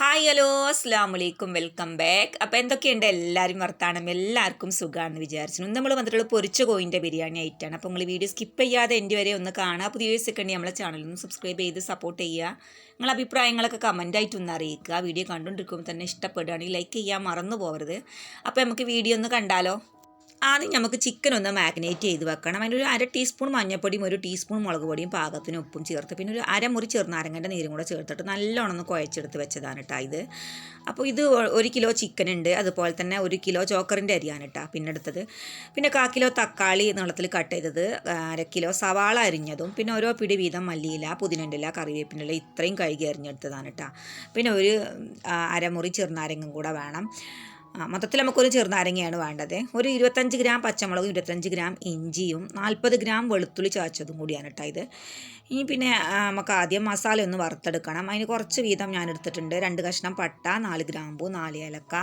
Hi hello അസ്സാം വലൈക്കും welcome back അപ്പോൾ എന്തൊക്കെയുണ്ട്? എല്ലാവരും വർത്താനം. എല്ലാവർക്കും സുഖമാണെന്ന് വിചാരിച്ചു നമ്മൾ വന്നിട്ടുള്ള പൊരിച്ച കോയിന്റെ ബിരിയാണി ആയിട്ടാണ്. അപ്പോൾ നിങ്ങൾ വീഡിയോ സ്കിപ്പ് ചെയ്യാതെ എന്റെ വരെ ഒന്ന് കാണുക. പുതിയ വ്യൂസ് ഒക്കെ നമ്മളെ ചാനൽ ഒന്ന് സബ്സ്ക്രൈബ് ചെയ്ത് സപ്പോർട്ട് ചെയ്യുക. നിങ്ങളെ അഭിപ്രായങ്ങളൊക്കെ കമന്റായിട്ട് ഒന്ന് അറിയിക്കുക. വീഡിയോ കണ്ടുകൊണ്ടിരിക്കുമ്പോൾ തന്നെ ഇഷ്ടപ്പെടുകയാണെങ്കിൽ ലൈക്ക് ചെയ്യാൻ മറന്നു പോകരുത് അപ്പോൾ നമുക്ക് വീഡിയോ ഒന്ന് കണ്ടാലോ? ആദ്യം നമുക്ക് ചിക്കൻ ഒന്ന് മാഗ്നേറ്റ് ചെയ്ത് വെക്കണം. അതിന്റെ ഒരു അര ടീസ്പൂൺ മഞ്ഞൾപ്പൊടിയും ഒരു ടീസ്പൂൺ മുളക് പൊടിയും പാകത്തിന് ഉപ്പും ചേർത്ത്. പിന്നെ ഒരു അരമുറി ചെറുനാരങ്ങന്റെ നീരും കൂടെ ചേർത്തിട്ട് നല്ലോണം ഒന്ന് കുഴച്ചെടുത്ത് വെച്ചതാണ് കേട്ടോ ഇത്. അപ്പോൾ ഇത് ഒരു കിലോ ചിക്കൻ ഉണ്ട്. അതുപോലെ തന്നെ ഒരു കിലോ ചോക്കറിന്റെ അരിയാണ് കേട്ടോ പിന്നെ എടുത്തത്. പിന്നെ കാ കിലോ തക്കാളി നീളത്തിൽ കട്ട് ചെയ്തത്. അര കിലോ സവാള അരിഞ്ഞതും. പിന്നെ ഓരോ പിടി വീതം മല്ലിയില പുതിനണ്ടില കറിവേപ്പിനില ഇത്രയും കഴുകി അരിഞ്ഞെടുത്തതാണ് കേട്ടോ പിന്നെ ഒരു അരമുറി ചെറുനാരങ്ങും കൂടെ വേണം. ആ, മൊത്തത്തിൽ നമുക്കൊരു ചെറുനാരങ്ങയാണ് വേണ്ടത്. ഒരു ഇരുപത്തഞ്ച് ഗ്രാം പച്ചമുളകും ഇരുപത്തഞ്ച് ഗ്രാം ഇഞ്ചിയും നാൽപ്പത് ഗ്രാം വെളുത്തുള്ളി ചതച്ചതും കൂടിയാണ് കേട്ടോ ഇത്. ഇനി പിന്നെ നമുക്ക് ആദ്യം മസാല ഒന്ന് വറുത്തെടുക്കണം. അതിന് കുറച്ച് വീതം ഞാൻ എടുത്തിട്ടുണ്ട്. രണ്ട് കഷ്ണം പട്ട നാല് ഗ്രാമ്പു നാല് ഏലക്ക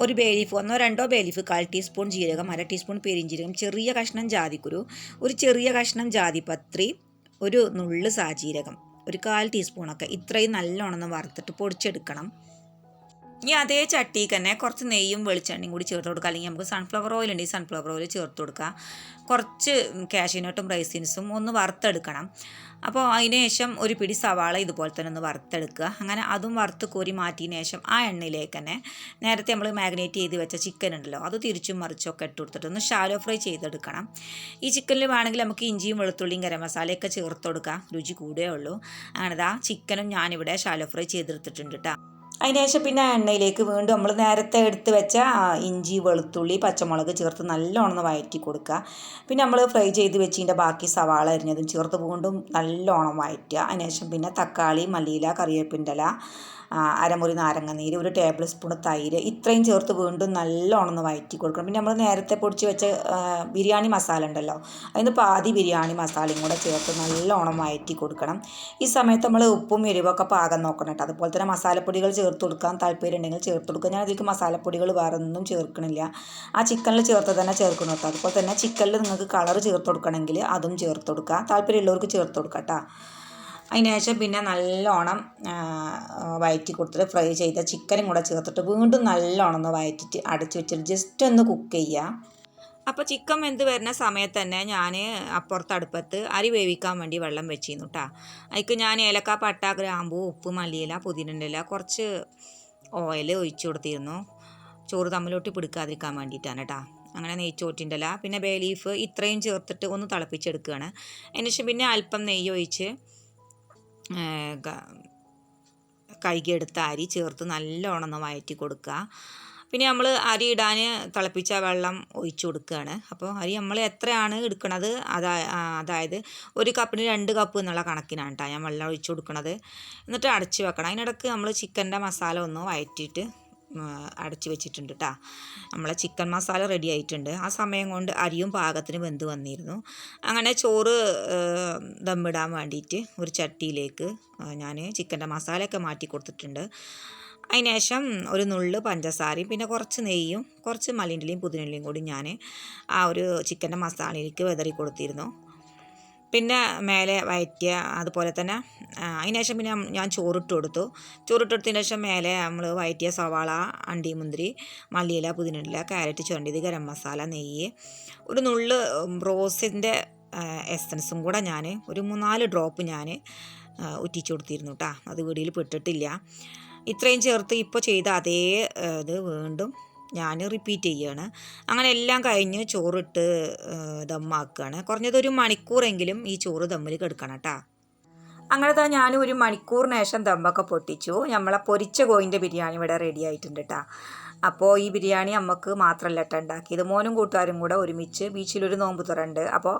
ഒരു ബേലീഫ് ഒന്നോ രണ്ടോ ബേലീഫ് കാൽ ടീസ്പൂൺ ജീരകം അര ടീസ്പൂൺ പെരിഞ്ജീരകം ചെറിയ കഷ്ണം ജാതിക്കുരു ഒരു ചെറിയ കഷ്ണം ജാതിപത്രി ഒരു നുള്ള് സാജീരകം ഒരു കാൽ ടീസ്പൂണൊക്കെ ഇത്രയും നല്ലോണം വറുത്തിട്ട് പൊടിച്ചെടുക്കണം. ഇനി അതേ ചട്ടിയിൽ തന്നെ കുറച്ച് നെയ്യും വെളിച്ചെണ്ണയും കൂടി ചേർത്ത് കൊടുക്കുക. അല്ലെങ്കിൽ നമുക്ക് സൺഫ്ലവർ ഓയിൽ ഉണ്ടെങ്കിൽ സൺഫ്ലവർ ഓയിൽ ചേർത്ത് കൊടുക്കുക. കുറച്ച് കാഷ്യൂനട്ടും റൈസിൻസും ഒന്ന് വറുത്തെടുക്കണം. അപ്പോൾ അതിന് ശേഷം ഒരു പിടി സവാള ഇതുപോലെ തന്നെ ഒന്ന് വറുത്തെടുക്കുക. അങ്ങനെ അതും വറുത്ത് കോരി മാറ്റിയതിന് ശേഷം ആ എണ്ണയിലേക്ക് തന്നെ നേരത്തെ നമ്മൾ മാഗ്നേറ്റ് ചെയ്ത് വെച്ച ചിക്കൻ ഉണ്ടല്ലോ അത് തിരിച്ചും മറിച്ചൊക്കെ ഇട്ട് കൊടുത്തിട്ട് ഒന്ന് ഷാലോ ഫ്രൈ ചെയ്തെടുക്കണം. ഈ ചിക്കനിൽ വേണമെങ്കിൽ നമുക്ക് ഇഞ്ചിയും വെളുത്തുള്ളിയും ഗരം മസാലയൊക്കെ ചേർത്ത് കൊടുക്കുക രുചി കൂടേ ഉള്ളൂ. അങ്ങനെ ദാ ചിക്കനും ഞാനിവിടെ ഷാലോ ഫ്രൈ ചെയ്തെടുത്തിട്ടുണ്ട് കേട്ടോ അതിനുശേഷം പിന്നെ എണ്ണയിലേക്ക് വീണ്ടും നമ്മൾ നേരത്തെ എടുത്ത് വെച്ച ഇഞ്ചി വെളുത്തുള്ളി പച്ചമുളക് ചേർത്ത് നല്ലോണം വഴറ്റി കൊടുക്കുക. പിന്നെ നമ്മൾ ഫ്രൈ ചെയ്ത് വെച്ചതിന്റെ ബാക്കി സവാള അരിഞ്ഞതും ചേർത്ത് വീണ്ടും നല്ലോണം വഴറ്റുക അതിനുശേഷം പിന്നെ തക്കാളി മല്ലിയില കറിവേപ്പിന്റെ ഇല ആ, നാരങ്ങ നീര് ഒരു ടേബിൾ സ്പൂൺ തൈര് ഇത്രയും ചേർത്ത് വീണ്ടും നല്ലോണം ഒന്ന് വയറ്റി കൊടുക്കണം. പിന്നെ നമ്മൾ നേരത്തെ പൊടിച്ച് വെച്ച ബിരിയാണി മസാല ഉണ്ടല്ലോ അതിന് പാതി ബിരിയാണി മസാലയും കൂടെ ചേർത്ത് നല്ലോണം വയറ്റി കൊടുക്കണം. ഈ സമയത്ത് നമ്മൾ ഉപ്പും എരിവൊക്കെ പാകം നോക്കണം കേട്ടോ. അതുപോലെ തന്നെ മസാലപ്പൊടികൾ ചേർത്ത് കൊടുക്കാൻ താല്പര്യം ഉണ്ടെങ്കിൽ ചേർത്ത് കൊടുക്കുക. ഞാൻ അതിലേക്ക് മസാലപ്പൊടികൾ വേറെ ഒന്നും ചേർക്കണില്ല. ആ ചിക്കനിൽ ചേർത്ത് തന്നെ ചേർക്കണം കേട്ടോ. അതുപോലെ തന്നെ ചിക്കനിൽ നിങ്ങൾക്ക് കളർ ചേർത്ത് കൊടുക്കണമെങ്കിൽ അതും ചേർത്ത് കൊടുക്കുക. താല്പര്യമുള്ളവർക്ക് ചേർത്ത് കൊടുക്കാം കേട്ടോ. അതിനുശേഷം പിന്നെ നല്ലോണം വയറ്റി കൊടുത്തിട്ട് ഫ്രൈ ചെയ്ത ചിക്കനും കൂടെ ചേർത്തിട്ട് വീണ്ടും നല്ലോണം ഒന്ന് വഴറ്റിട്ട് അടച്ചു വെച്ചിട്ട് ജസ്റ്റ് ഒന്ന് കുക്ക് ചെയ്യുക അപ്പോൾ ചിക്കൻ വെന്ത് വരുന്ന സമയത്ത് തന്നെ ഞാൻ അപ്പുറത്ത് അടുപ്പത്ത് അരി വേവിക്കാൻ വേണ്ടി വെള്ളം വെച്ചിരുന്നു കേട്ടോ അതിക്ക് ഞാൻ ഏലക്ക പട്ട ഗ്രാമ്പു ഉപ്പ് മല്ലിയില പുതിനന്റെ കുറച്ച് ഓയിൽ ഒഴിച്ചു കൊടുത്തിരുന്നു. ചോറ് തമ്മിലോട്ട് പിടിക്കാതിരിക്കാൻ വേണ്ടിയിട്ടാണ് കേട്ടോ അങ്ങനെ നെയ്ച്ചോറ്റിന്റെ ഇല പിന്നെ ബേ ലീഫ് ഇത്രയും ചേർത്തിട്ട് ഒന്ന് തിളപ്പിച്ചെടുക്കുകയാണ്. അതിനുശേഷം പിന്നെ അല്പം നെയ്യ് ഒഴിച്ച് കഴുകിയെടുത്ത അരി ചേർത്ത് നല്ലോണം ഒന്ന് വയറ്റി കൊടുക്കുക. പിന്നെ നമ്മൾ അരി ഇടാൻ തിളപ്പിച്ച വെള്ളം ഒഴിച്ചു കൊടുക്കുകയാണ്. അപ്പോൾ അരി നമ്മൾ എത്രയാണ് എടുക്കുന്നത് അതാ അതായത് ഒരു കപ്പിന് രണ്ട് കപ്പ് എന്നുള്ള കണക്കിനാണ് കേട്ടോ ഞാൻ വെള്ളം ഒഴിച്ചു കൊടുക്കുന്നത് എന്നിട്ട് അടച്ചു വെക്കണം. അതിനിടയ്ക്ക് നമ്മൾ ചിക്കന്റെ മസാല ഒന്ന് വഴറ്റിയിട്ട് ഉം, അടച്ച് വെച്ചിട്ടുണ്ട് കേട്ടോ നമ്മളെ ചിക്കൻ മസാല റെഡി ആയിട്ടുണ്ട്. ആ സമയം കൊണ്ട് അരിയും പാകത്തിന് വെന്ത് വന്നിരുന്നു. അങ്ങനെ ചോറ് ദമ്മിടാൻ വേണ്ടിയിട്ട് ഒരു ചട്ടിയിലേക്ക് ഞാൻ ചിക്കന്റെ മസാലയൊക്കെ മാറ്റി കൊടുത്തിട്ടുണ്ട്. അതിനുശേഷം ഒരു നുള്ള് പഞ്ചസാരയും പിന്നെ കുറച്ച് നെയ്യും കുറച്ച് മല്ലിന്റെയും പുതിനയിലയും കൂടി ഞാൻ ആ ഒരു ചിക്കന്റെ മസാലയിലേക്ക് വെതറി കൊടുത്തിരുന്നു പിന്നെ മേലെ വയറ്റിയ അതുപോലെ തന്നെ അതിനുശേഷം പിന്നെ ഞാൻ ചോറിട്ട് കൊടുത്തു. ചോറിട്ട് കൊടുത്തതിന് ശേഷം മേലെ നമ്മൾ വയറ്റിയ സവാള അണ്ടി മുന്തിരി മല്ലിയില പുതിനില ക്യാരറ്റ് ചുരണ്ടിയത് ഗരം മസാല നെയ്യ് ഒരു നുള്ള് റോസിന്റെ എസൻസും കൂടെ ഞാൻ ഒരു മൂന്നാൽ ഡ്രോപ്പ് ഞാൻ ഉറ്റിച്ചു കൊടുത്തിരുന്നു കേട്ടോ അത് വീടിയിൽ പെട്ടിട്ടില്ല. ഇത്രയും ചേർത്ത് ഇപ്പോൾ ചെയ്ത അതേ ഇത് വീണ്ടും ഞാൻ റിപ്പീറ്റ് ചെയ്യുകയാണ് അങ്ങനെ എല്ലാം കഴിഞ്ഞ് ചോറിട്ട് ദമ്മാക്കുകയാണ് കുറഞ്ഞത് ഒരു മണിക്കൂറെങ്കിലും ഈ ചോറ് ദമ്മിൽ കിടക്കണം കേട്ടോ അങ്ങനെ തന്നെ ഞാൻ ഒരു മണിക്കൂറിന് ശേഷം ദമ്മൊക്കെ പൊട്ടിച്ചു. നമ്മളെ പൊരിച്ച കോയിന്റെ ബിരിയാണി ഇവിടെ റെഡി ആയിട്ടുണ്ട് കേട്ടോ അപ്പോൾ ഈ ബിരിയാണി നമുക്ക് മാത്രമല്ല കേട്ടോ ഉണ്ടാക്കിയത് മോനും കൂട്ടുകാരും കൂടെ ഒരുമിച്ച് ബീച്ചിലൊരു നോമ്പ് തുറണ്ട്. അപ്പോൾ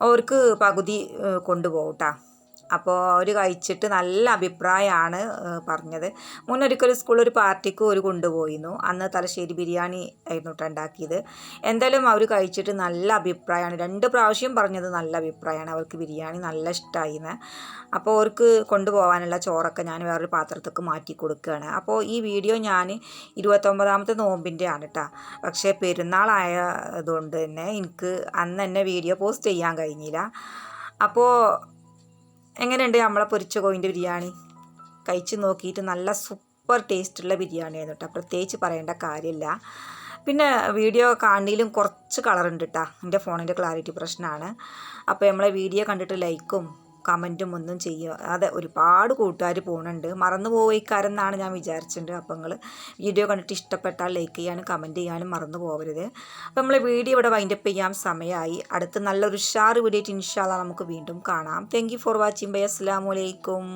അവർക്ക് പകുതി ഏഹ്, കൊണ്ടുപോകും കേട്ടോ അപ്പോൾ അവർ കഴിച്ചിട്ട് നല്ല അഭിപ്രായമാണ് പറഞ്ഞത്. മുന്നൊരിക്കൽ സ്കൂളിൽ ഒരു പാർട്ടിക്ക് ഒരു കൊണ്ടുപോയിരുന്നു. അന്ന് തലശ്ശേരി ബിരിയാണി ആയിരുന്നു കേട്ടോ ഉണ്ടാക്കിയത് എന്തായാലും അവർ കഴിച്ചിട്ട് നല്ല അഭിപ്രായമാണ് രണ്ട് പ്രാവശ്യം പറഞ്ഞത് നല്ല അഭിപ്രായമാണ് അവർക്ക് ബിരിയാണി നല്ല ഇഷ്ടമായിന്ന് അപ്പോൾ അവർക്ക് കൊണ്ടുപോകാനുള്ള ചോറൊക്കെ ഞാൻ വേറൊരു പാത്രത്തേക്ക് മാറ്റി കൊടുക്കുകയാണ് അപ്പോൾ ഈ വീഡിയോ ഞാൻ ഇരുപത്തൊമ്പതാമത്തെ നോമ്പിന്റെ ആണ് കേട്ടോ പക്ഷേ പെരുന്നാളായതുകൊണ്ട് തന്നെ എനിക്ക് അന്ന് തന്നെ വീഡിയോ പോസ്റ്റ് ചെയ്യാൻ കഴിഞ്ഞില്ല. അപ്പോൾ എങ്ങനെയുണ്ട് നമ്മളെ പൊരിച്ച കോയിന്റെ ബിരിയാണി? കഴിച്ച് നോക്കിയിട്ട് നല്ല സൂപ്പർ ടേസ്റ്റുള്ള ബിരിയാണിയായിരുന്നു കേട്ടോ പ്രത്യേകിച്ച് പറയേണ്ട കാര്യമില്ല. പിന്നെ വീഡിയോ കാണിയിലും കുറച്ച് കളറുണ്ട് കേട്ടോ എന്റെ ഫോണിന്റെ ക്ലാരിറ്റി പ്രശ്നമാണ്. അപ്പോൾ നമ്മളെ വീഡിയോ കണ്ടിട്ട് ലൈക്കും കമന്റും ഒന്നും ചെയ്യുക. അതെ ഒരുപാട് കൂട്ടുകാർ പോകുന്നുണ്ട് മറന്നു പോയിക്കാരെന്നാണ് ഞാൻ വിചാരിച്ചിട്ടുണ്ട്. അപ്പോൾ നിങ്ങൾ വീഡിയോ കണ്ടിട്ട് ഇഷ്ടപ്പെട്ടാൽ ലൈക്ക് ചെയ്യാനും കമന്റ് ചെയ്യാനും മറന്നു പോകരുത് അപ്പോൾ നമ്മൾ വീഡിയോ ഇവിടെ വൈൻഡപ്പ് ചെയ്യാൻ സമയമായി അടുത്ത് നല്ലൊരു ഉഷാറ് വീഡിയോ ഇൻഷാല്ല നമുക്ക് വീണ്ടും കാണാം. താങ്ക് ഫോർ വാച്ചിങ് ബൈ അസ്സാം വലൈക്കും